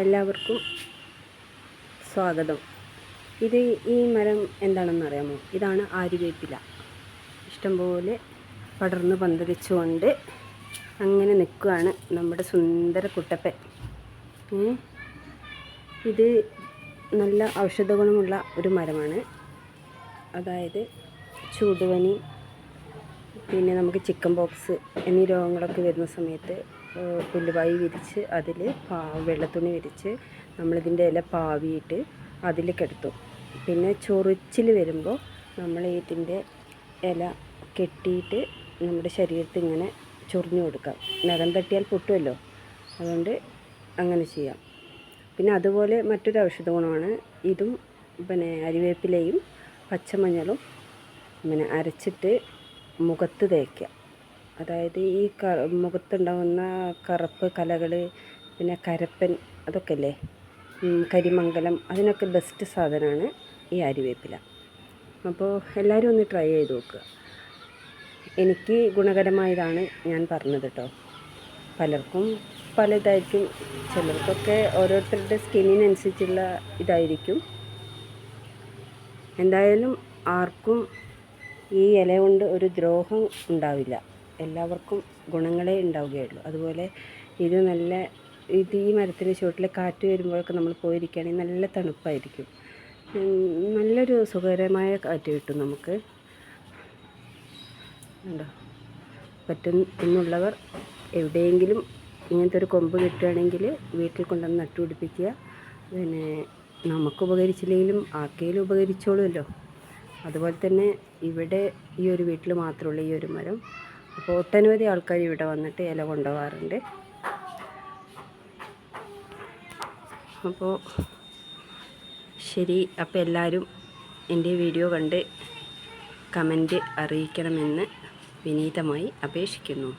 എല്ലാവർക്കും സ്വാഗതം. ഇത് ഈ മരം എന്താണെന്ന് അറിയാമോ? ഇതാണ് ആര്യവേപ്പില. ഇഷ്ടംപോലെ പടർന്ന് പന്തലിച്ചുകൊണ്ട് അങ്ങനെ നിൽക്കുകയാണ് നമ്മുടെ സുന്ദര കുട്ടപ്പൻ? ഇത് നല്ല ഔഷധ ഗുണമുള്ള ഒരു മരമാണ്. അതായത് ചൂടുപനി പിന്നെ നമുക്ക് ചിക്കൻ ബോക്സ് എന്നീ രോഗങ്ങളൊക്കെ വരുന്ന സമയത്ത് ഏഹ് പുല്ലുപായി വിരിച്ച് അതിൽ പാ വെള്ളത്തുണി വിരിച്ച് നമ്മളിതിന്റെ ഇല പാവിയിട്ട് അതിൽ കിടത്തും. പിന്നെ ചൊറിച്ചിൽ വരുമ്പോൾ നമ്മൾ ഇതിന്റെ ഇല കെട്ടിയിട്ട് നമ്മുടെ ശരീരത്തിൽ ഇങ്ങനെ ചൊറിഞ്ഞു കൊടുക്കാം. നഖം തട്ടിയാൽ പൊട്ടുമല്ലോ അതുകൊണ്ട് അങ്ങനെ ചെയ്യാം. പിന്നെ അതുപോലെ മറ്റൊരു ഔഷധ ഗുണമാണ് ഇതും പിന്നെ അരിവേപ്പിലയും പച്ചമഞ്ഞളും പിന്നെ അരച്ചിട്ട് മുഖത്ത് തേക്കുക. അതായത് ഈ ക മുഖത്തുണ്ടാകുന്ന കറുപ്പ് കലകൾ പിന്നെ കരപ്പൻ അതൊക്കെ അല്ലേ കരിമംഗലം അതിനൊക്കെ ബെസ്റ്റ് സാധനമാണ് ഈ അരിവേപ്പില. അപ്പോൾ എല്ലാവരും ഒന്ന് ട്രൈ ചെയ്ത് നോക്കുക എനിക്ക് ഗുണകരമായതാണ് ഞാൻ പറഞ്ഞത് കേട്ടോ പലർക്കും പലതായിരിക്കും. ചിലർക്കൊക്കെ ഓരോരുത്തരുടെ സ്കിന്നിനനുസരിച്ചുള്ള ഇതായിരിക്കും. എന്തായാലും ആർക്കും ഈ ഇല കൊണ്ട് ഒരു ദ്രോഹം ഉണ്ടാവില്ല. എല്ലാവർക്കും ഗുണങ്ങളേ ഉണ്ടാവുകയുള്ളൂ. അതുപോലെ ഇത് നല്ല ഇത് ഈ മരത്തിന് ചുവട്ടിൽ കാറ്റ് വരുമ്പോഴൊക്കെ നമ്മൾ പോയിരിക്കുകയാണെങ്കിൽ നല്ല തണുപ്പായിരിക്കും. നല്ലൊരു സുഖകരമായ കാറ്റ് കിട്ടും നമുക്ക്. ഉണ്ടോ പറ്റും എന്നുള്ളവർ എവിടെയെങ്കിലും ഇങ്ങനത്തെ ഒരു കൊമ്പ് കിട്ടുകയാണെങ്കിൽ വീട്ടിൽ കൊണ്ടുവന്ന് നട്ടുപിടിപ്പിക്കുക. പിന്നെ നമുക്ക് ഉപകരിച്ചില്ലെങ്കിലും ആർക്കെങ്കിലും ഉപകരിച്ചോളുമല്ലോ. അതുപോലെ തന്നെ ഇവിടെ ഈ ഒരു വീട്ടിൽ മാത്രമുള്ള ഈ ഒരു മരം അപ്പോൾ ഒട്ടനവധി ആൾക്കാർ ഇവിടെ വന്നിട്ട് ഇല കൊണ്ടുപോകാറുണ്ട്. അപ്പോൾ ശരി അപ്പോൾ എല്ലാവരും എന്റെ വീഡിയോ കണ്ട് കമന്റ് അറിയിക്കണമെന്ന് വിനീതമായി അപേക്ഷിക്കുന്നു.